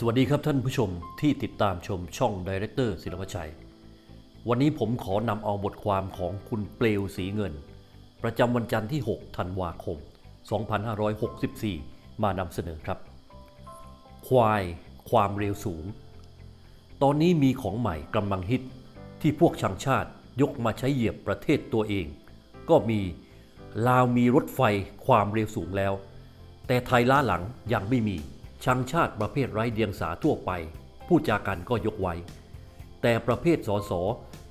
สวัสดีครับท่านผู้ชมที่ติดตามชมช่องดีเรคเตอร์ศิลปชัย วันนี้ผมขอนำเอาบทความของคุณเปลวสีเงิน ประจำวันจันทร์ที่ 6 ธันวาคม 2564 มานำเสนอครับ ควาย ความเร็วสูง ตอนนี้มีของใหม่กำลังฮิตที่พวกชังชาติยกมาใช้เหยียบประเทศตัวเอง ก็มีลาวมีรถไฟความเร็วสูงแล้ว แต่ไทยล้าหลังยังไม่มี ชังชาติประเภทไร้เดียงสาทั่วไป ผู้จากันก็ยกไว้ แต่ประเภทสอสอ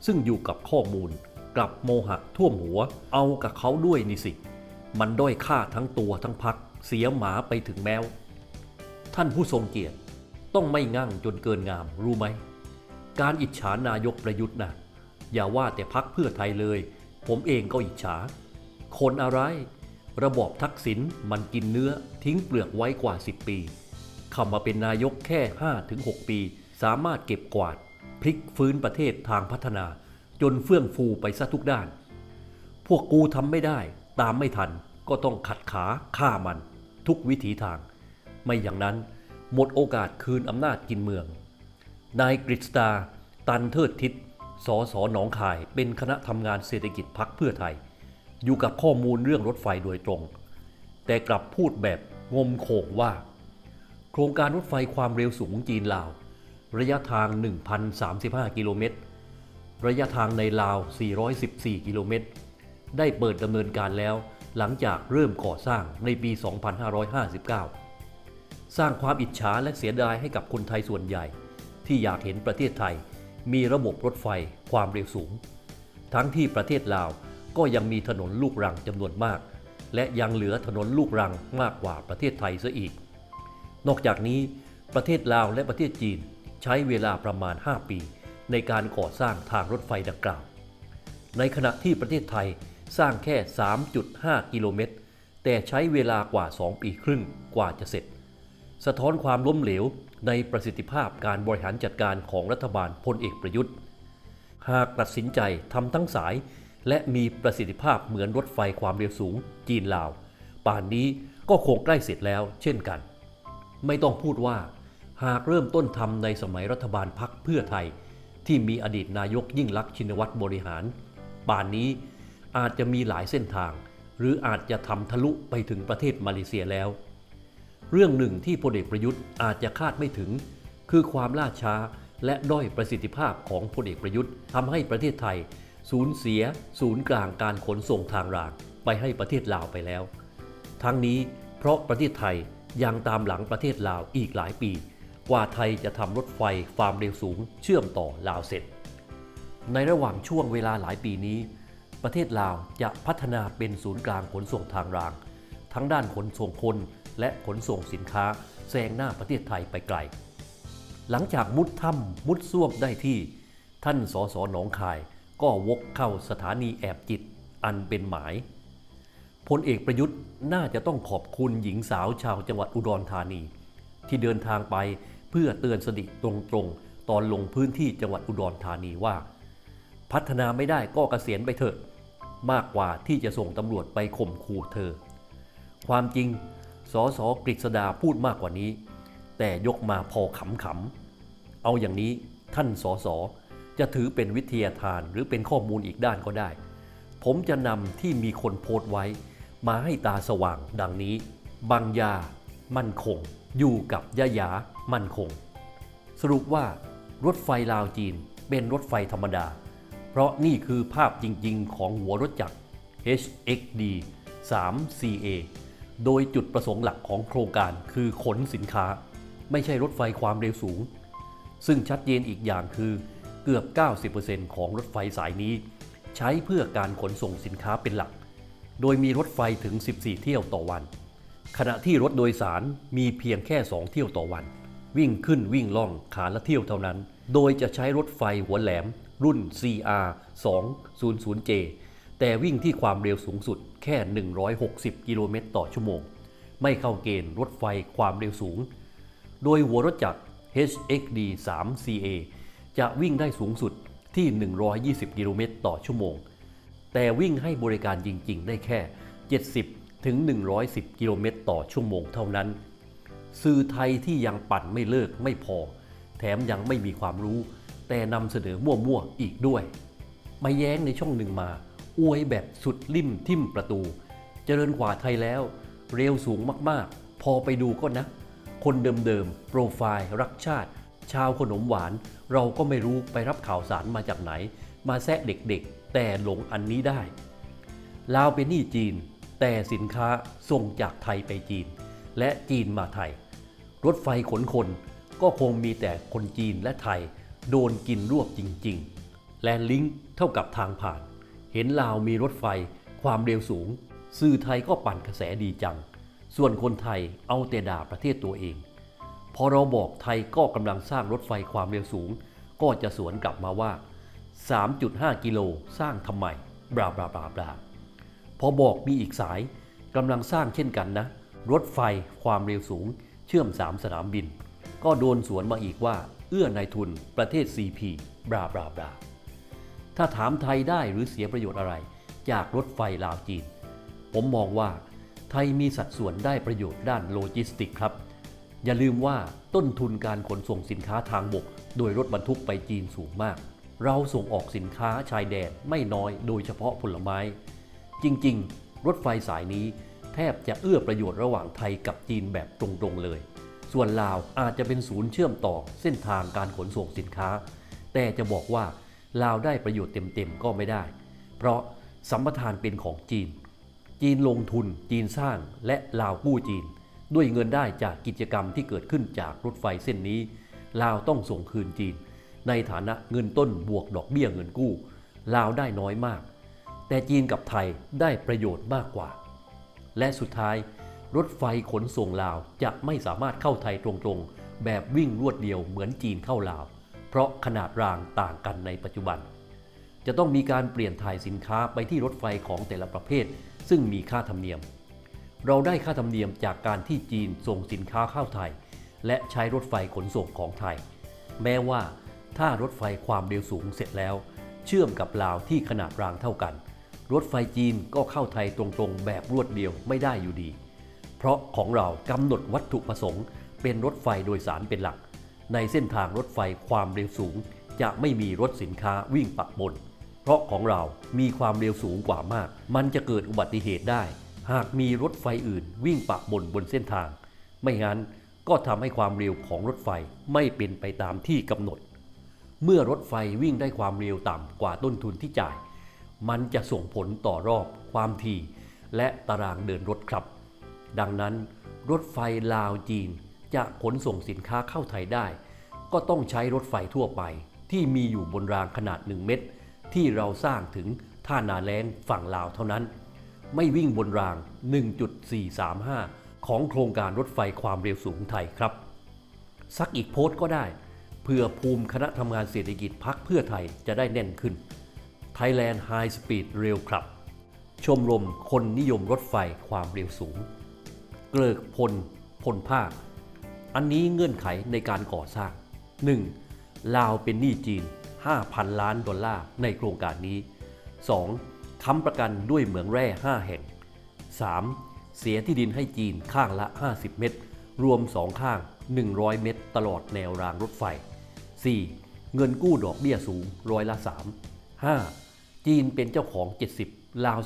ซึ่งอยู่กับข้อมูล กลับโมหะท่วมหัว เอากับเขาด้วยนี่สิ มันด้อยค่าทั้งตัวทั้งพัก เสียหมาไปถึงแมว ท่านผู้ทรงเกียรติต้องไม่งั่งจนเกินงามรู้ไหม การอิจฉานายกประยุทธ์นะอย่าว่าแต่พักเพื่อไทยเลย ผมเองก็อิจฉา คนอะไร ระบอบทักษิณมันกินเนื้อทิ้งเปลือกไว้กว่า 10 ปี เข้ามาเป็นนายกแค่ 5-6 ปี สามารถเก็บกวาด พลิกฟื้นประเทศทางพัฒนา จนเฟื่องฟูไปซะทุกด้าน พวกกูทำไม่ได้ ตามไม่ทันก็ต้องขัดขาฆ่ามัน ทุกวิถีทาง ไม่อย่างนั้น หมดโอกาสคืนอำนาจกินเมือง นายกฤษดาตันเทิดทิศสอสอหนองคายเป็นคณะทำงานเศรษฐกิจพักเพื่อไทย อยู่กับข้อมูลเรื่องรถไฟโดยตรง แต่กลับพูดแบบงมโขงว่า โครงการรถไฟความเร็วสูงจีนลาว ระยะทาง 1,035 กิโลเมตร ระยะทางในลาว 414 กิโลเมตร ได้เปิดดำเนินการแล้วหลังจากเริ่มก่อสร้างในปี 2559 สร้างความอิจฉาและเสียดายให้กับคนไทยส่วนใหญ่ ที่อยากเห็นประเทศไทย มีระบบรถไฟความเร็วสูง ทั้งที่ประเทศลาวก็ยังมีถนนลูกรังจำนวนมาก และยังเหลือถนนลูกรังมากกว่าประเทศไทยซะอีก นอกจากนี้ประเทศลาวและประเทศจีนใช้เวลาประมาณ 5 ปี ในการก่อสร้างทางรถไฟดังกล่าว ในขณะที่ประเทศไทยสร้างแค่ 3.5 กิโลเมตร แต่ใช้เวลากว่า 2 ปีครึ่งกว่าจะเสร็จ สะท้อนความล้มเหลวในประสิทธิภาพการบริหารจัดการของรัฐบาลพลเอกประยุทธ์ หากตัดสินใจทำทั้งสาย และมีประสิทธิภาพเหมือนรถไฟความเร็วสูง จีนลาว ป่านนี้ก็คงใกล้เสร็จแล้วเช่นกัน ไม่ต้องพูดว่า หากเริ่มต้นทำในสมัยรัฐบาลพักเพื่อไทย ที่มีอดีตนายกยิ่งลักษณ์ชินวัตรบริหารป่านนี้อาจจะมีหลายเส้นทาง หรืออาจจะทำทะลุไปถึงประเทศมาเลเซียแล้ว เรื่องหนึ่งที่พลเอกประยุทธ์อาจจะคาดไม่ถึง คือความล่าช้าและด้อยประสิทธิภาพของพลเอกประยุทธ์ทำให้ประเทศไทย สูญเสีย ศูนย์กลางการขนส่งทางรางไปให้ประเทศลาวไปแล้ว ทั้งนี้เพราะประเทศไทย ยังตามหลังประเทศลาวอีกหลายปี กว่าไทยจะทำรถไฟความเร็วสูงเชื่อมต่อลาวเสร็จ ในระหว่างช่วงเวลาหลายปีนี้ ประเทศลาวจะพัฒนาเป็นศูนย์กลางขนส่งทางราง ทั้งด้านขนส่งคนและขนส่งสินค้าแซงหน้าประเทศไทยไปไกล หลังจากมุดถ้ำมุดซ่วมได้ที่ ท่านสสหนองคายก็วกเข้าสถานีแอบจิตอันเป็นหมาย พลเอกประยุทธ์น่าจะต้องขอบคุณหญิงสาวชาวจังหวัดอุดรธานี ที่เดินทางไปเพื่อเตือนสติตรงๆ ตอนลงพื้นที่จังหวัดอุดรธานีว่า พัฒนาไม่ได้ก็เกษียณไปเถอะ มากกว่าที่จะส่งตำรวจไปข่มขู่เธอ ความจริงสสกฤษดาพูดมากกว่านี้ แต่ยกมาพอขำๆเอาอย่างนี้ท่านสสจะถือเป็นวิทยาทานหรือเป็นข้อมูลอีกด้านก็ได้ ผมจะนำที่มีคนโพสต์ไว้ มาให้ตาสว่างดังนี้บางยามั่นคง อยู่กับยะยามั่นคง สรุปว่ารถไฟลาวจีนเป็นรถไฟธรรมดา เพราะนี่คือภาพจริงๆ ของหัวรถจักร HXD 3 CA โดยจุดประสงค์หลักของโครงการคือขนสินค้า ไม่ใช่รถไฟความเร็วสูง ซึ่งชัดเจนอีกอย่างคือเกือบ 90%ของรถไฟสายนี้ ใช้เพื่อการขนส่งสินค้าเป็นหลัก โดยมีรถไฟถึง 14 เที่ยวต่อวัน ขณะที่รถโดยสารมีเพียงแค่ 2 เที่ยวต่อวัน วิ่งขึ้นวิ่งล่องขาละเที่ยวเท่านั้น โดยจะใช้รถไฟหัวแหลม รุ่น CR 200J แต่วิ่งที่ความเร็วสูงสุดแค่ 160 กิโลเมตรต่อชั่วโมง ไม่เข้าเกณฑ์รถไฟความเร็วสูง โดยหัวรถจักร HXD 3 CA จะวิ่งได้สูงสุดที่ 120 กิโลเมตรต่อชั่วโมง แต่วิ่งให้บริการจริง ๆ ได้แค่ 70 ถึง 110 กิโลเมตรต่อชั่วโมงเท่านั้น สื่อไทยที่ยังปั่นไม่เลิกไม่พอ แถมยังไม่มีความรู้ แต่นำเสนอมั่วๆอีกด้วย มาแย้งในช่องหนึ่งมา อวยแบบสุดลิ่มทิ่มประตู เจริญกว่าไทยแล้ว เร็วสูงมากๆ พอไปดูก็นะ คนเดิมๆ โปรไฟล์ รักชาติ ชาวขนมหวาน เราก็ไม่รู้ไปรับข่าวสารมาจากไหน มาแซะเด็กๆ แต่หลงอันนี้ได้ลาวเป็นหนี้จีน แต่สินค้าส่งจากไทยไปจีน และจีนมาไทย รถไฟขนคนก็คงมีแต่คนจีนและไทย โดนกินรวบจริง ๆ แลนลิงก์เท่ากับทางผ่าน เห็นลาวมีรถไฟความเร็วสูง สื่อไทยก็ปั่นกระแสดีจัง ส่วนคนไทยเอาแต่ด่าประเทศตัวเอง พอเราบอกไทยก็กำลังสร้างรถไฟความเร็วสูง ก็จะสวนกลับมาว่า 3.5 กิโลสร้างทำไมบลาบลาบลาบลาพอบอกมีอีกสายกำลังสร้างเช่นกันนะ รถไฟความเร็วสูงเชื่อม 3 สนามบิน ก็โดนสวนมาอีกว่า เอื้อนายทุนประเทศ CP บลาบลาบลาถ้าถามไทยได้หรือเสียประโยชน์อะไร จากรถไฟลาวจีน ผมมองว่าไทยมีสัดส่วนได้ประโยชน์ด้านโลจิสติกครับ อย่าลืมว่าต้นทุนการขนส่งสินค้าทางบก โดยรถบรรทุกไปจีนสูงมาก เราส่งออกสินค้าชายแดนไม่น้อยโดยเฉพาะผลไม้ จริงๆ รถไฟสายนี้แทบจะเอื้อประโยชน์ระหว่างไทยกับจีนแบบตรงๆเลย ส่วนลาวอาจจะเป็นศูนย์เชื่อมต่อเส้นทางการขนส่งสินค้า แต่จะบอกว่าลาวได้ประโยชน์เต็มๆก็ไม่ได้ เพราะสัมปทานเป็นของจีน จีนลงทุน จีนสร้าง และลาวกู้จีน ด้วยเงินได้จากกิจกรรมที่เกิดขึ้นจากรถไฟเส้นนี้ ลาวต้องส่งคืนจีน ในฐานะเงินต้นบวกดอกเบี้ยเงินกู้ ลาวได้น้อยมาก แต่จีนกับไทยได้ประโยชน์มากกว่า และสุดท้ายรถไฟขนส่งลาวจะไม่สามารถเข้าไทยตรงๆ แบบวิ่งรวดเดียวเหมือนจีนเข้าลาว เพราะขนาดรางต่างกันในปัจจุบัน จะต้องมีการเปลี่ยนถ่ายสินค้าไปที่รถไฟของแต่ละประเภท ซึ่งมีค่าธรรมเนียม เราได้ค่าธรรมเนียมจากการที่จีนส่งสินค้าเข้าไทย และใช้รถไฟขนส่งของไทย แม้ว่า ถ้ารถไฟความเร็วสูงเสร็จแล้ว เชื่อมกับลาวที่ขนาดรางเท่ากัน รถไฟจีนก็เข้าไทยตรงๆ แบบรวดเดียวไม่ได้อยู่ดี เพราะของเรากำหนดวัตถุประสงค์ เป็นรถไฟโดยสารเป็นหลัก ในเส้นทางรถไฟความเร็วสูง จะไม่มีรถสินค้าวิ่งปักบน เพราะของเรามีความเร็วสูงกว่ามาก มันจะเกิดอุบัติเหตุได้ หากมีรถไฟอื่นวิ่งปะบนบนเส้นทาง ไม่งั้นก็ทำให้ความเร็วของรถไฟไม่เป็นไปตามที่กำหนด เมื่อรถไฟวิ่งได้ความเร็วต่ำกว่าต้นทุนที่จ่าย มันจะส่งผลต่อรอบความถี่ และตารางเดินรถครับ ดังนั้น รถไฟลาวจีนจะขนส่งสินค้าเข้าไทยได้ ก็ต้องใช้รถไฟทั่วไป ที่มีอยู่บนรางขนาด 1 เมตร ที่เราสร้างถึงท่านาแล้งฝั่งลาวเท่านั้น ไม่วิ่งบนราง 1.435 ของโครงการรถไฟความเร็วสูงไทยครับ สักอีกโพสต์ก็ได้ เพื่อภูมิคณะทำงานเศรษฐกิจพักเพื่อไทยจะได้แน่นขึ้น Thailand High Speed Rail Club ชมรมคนนิยมรถไฟความเร็วสูง เกลิกพล พลภาค อันนี้เงื่อนไขในการก่อสร้าง 1. ลาวเป็นหนี้จีน 5,000 ล้านดอลลาร์ในโครงการนี้ 2. ค้ำประกันด้วยเหมืองแร่ 5 แห่ง 3. เสียที่ดินให้จีนข้างละ 50 เมตร รวม 2 ข้าง 100 เมตร ตลอดแนวรางรถไฟ 4. เงินกู้ดอกเบี้ยสูงร้อยละ 3 5. จีนเป็นเจ้าของ 70 ลาว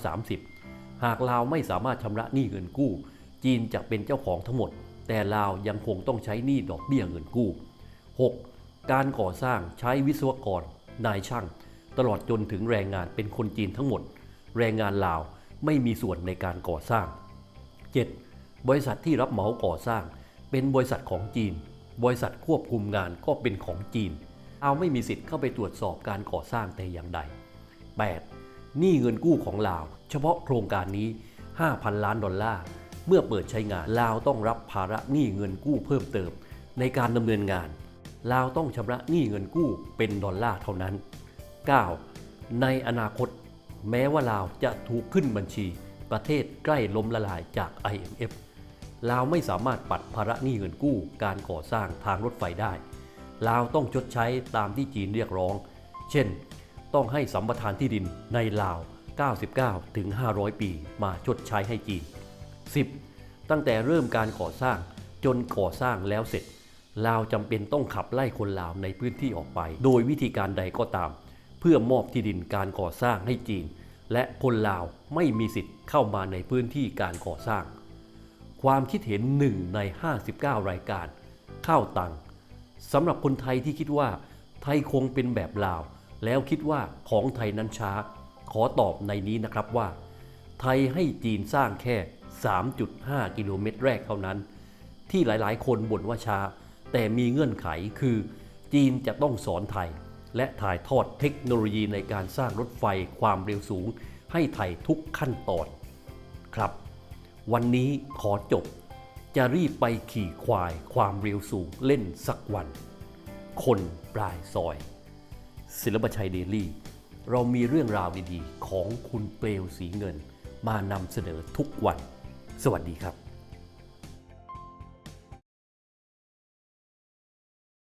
30 หากลาวไม่สามารถชำระหนี้เงินกู้ จีนจะเป็นเจ้าของทั้งหมด แต่ลาวยังคงต้องใช้หนี้ดอกเบี้ยเงินกู้ 6. การก่อสร้างใช้วิศวกร นายช่าง ตลอดจนถึงแรงงานเป็นคนจีนทั้งหมด แรงงานลาวไม่มีส่วนในการก่อสร้าง 7. บริษัทที่รับเหมาก่อสร้าง เป็นบริษัทของจีน บริษัทควบคุมงานก็เป็นของจีน เอาไม่มีสิทธิ์เข้าไปตรวจสอบการก่อสร้างแต่อย่างใด 8. หนี้เงินกู้ของลาว เฉพาะโครงการนี้ 5,000 ล้านดอลลาร์ เมื่อเปิดใช้งานลาวต้องรับภาระหนี้เงินกู้เพิ่มเติม ในการดำเนินงานลาวต้องชำระหนี้เงินกู้เป็นดอลลาร์เท่านั้น 9. ในอนาคต แม้ว่าลาวจะถูกขึ้นบัญชี ประเทศใกล้ล้มละลายจาก IMF ลาวไม่สามารถปัดภาระหนี้เงินกู้การก่อสร้างทางรถไฟได้ ลาวต้องชดใช้ตามที่จีนเรียกร้อง เช่น ต้องให้สัมปทานที่ดินในลาว 99 ถึง 500 ปีมาชดใช้ให้จีน 10. ตั้งแต่เริ่มการก่อสร้างจนก่อสร้างแล้วเสร็จ ลาวจำเป็นต้องขับไล่คนลาวในพื้นที่ออกไป โดยวิธีการใดก็ตาม เพื่อมอบที่ดินการก่อสร้างให้จีน และคนลาวไม่มีสิทธิ์เข้ามาในพื้นที่การก่อสร้าง ความคิดเห็นหนึ่งใน 59 รายการ ข้าวตังสำหรับคนไทยที่คิดว่า ไทยคงเป็นแบบลาว แล้วคิดว่าของไทยนั้นช้า ขอตอบในนี้นะครับว่า ไทยให้จีนสร้างแค่ 3.5 กิโลเมตรแรกเท่านั้น ที่หลายๆ คนบ่นว่าช้า แต่มีเงื่อนไขคือ จีนจะต้องสอนไทย และถ่ายทอดเทคโนโลยีในการสร้างรถไฟความเร็วสูง ให้ไทยทุกขั้นตอน ครับ วันนี้ขอจบ จะรีบไปขี่ควายความเร็วสูงเล่นสักวัน คนปลายซอย ศิลปชัยเดลี่ เรามีเรื่องราวดีๆ ของคุณเปลวสีเงินมานำเสนอทุกวัน สวัสดีครับ